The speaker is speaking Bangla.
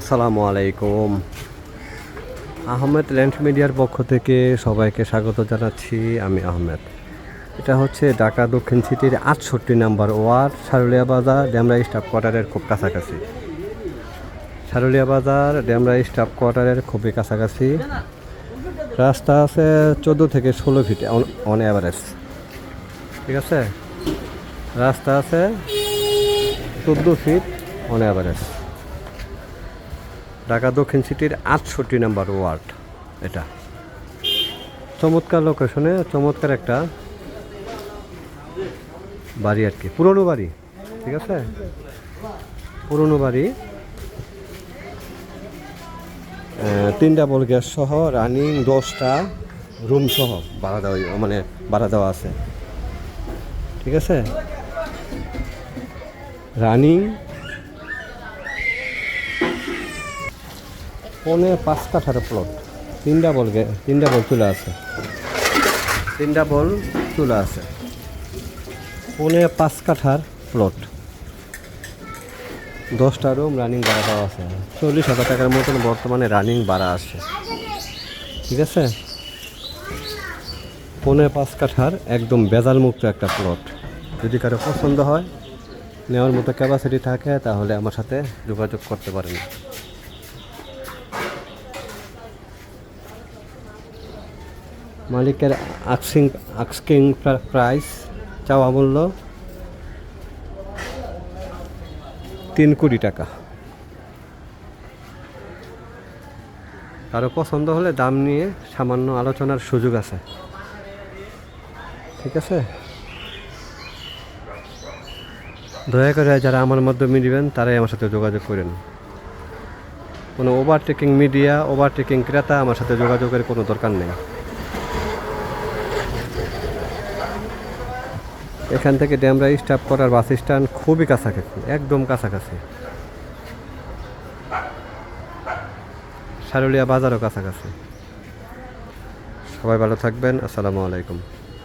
আসসালামু আলাইকুম। আহমেদ ল্যান্ড মিডিয়ার পক্ষ থেকে সবাইকে স্বাগত জানাচ্ছি, আমি আহমেদ। এটা হচ্ছে ঢাকা দক্ষিণ সিটির আটষট্টি নাম্বার ওয়ার্ড সারুলিয়া বাজার, ড্যামরা স্টাফ কোয়ার্টারের খুব কাছাকাছি। সারুলিয়া বাজার, ড্যামরা স্টাফ কোয়ার্টারের খুবই কাছাকাছি। রাস্তা আছে চোদ্দ থেকে ষোলো ফিট অন অ্যাভারেজ ঠিক আছে? রাস্তা আছে চোদ্দ ফিট অন অ্যাভারেজ ঢাকা দক্ষিণ সিটির আটষট্টি নাম্বার ওয়ার্ড, এটা। চমৎকার লোকেশনে চমৎকার একটা বাড়ি আর কি। পুরনো বাড়ি, ঠিক আছে? পুরনো বাড়ি। তিন ডাবল গ্যাস সহ রানিং দশটা রুম সহ ভাড়া দেওয়া মানে ভাড়া দেওয়া আছে। ঠিক আছে? রানিং পনে পাঁচ কাঠার প্লট তিনটা বল তিনটা বল চলে আছে। তিনটা বল চলে আছে। পনে পাঁচ কাঠার প্লট দশটা রুম রানিং ভাড়া দেওয়া আছে। চল্লিশ হাজার টাকার মতন বর্তমানে রানিং ভাড়া আছে। ঠিক আছে? পনে পাঁচ কাঠার একদম বেজাল মুক্ত একটা প্লট যদি কারও পছন্দ হয় নেওয়ার মতো ক্যাপাসিটি থাকে তাহলে আমার সাথে যোগাযোগ করতে পারেন। মালিকের আক্সিং আক্সকিং প্রাইস, চাওয়া মূল্য তিন কোটি টাকা। কারও পছন্দ হলে দাম নিয়ে সামান্য আলোচনার সুযোগ আছে। ঠিক আছে? দয়া করে যারা আমার মাধ্যমে নেবেন, তারাই আমার সাথে যোগাযোগ করেন। কোনো ওভারটেকিং মিডিয়া ওভারটেকিং ক্রেতা আমার সাথে যোগাযোগের কোনো দরকার নেই। এখান থেকে ড্যামরা স্টাফ করার বাস স্ট্যান্ড খুবই কাছাকাছি, একদম কাছাকাছি। সারুলিয়া বাজারও কাছাকাছি। সবাই ভালো থাকবেন, আসসালামু আলাইকুম।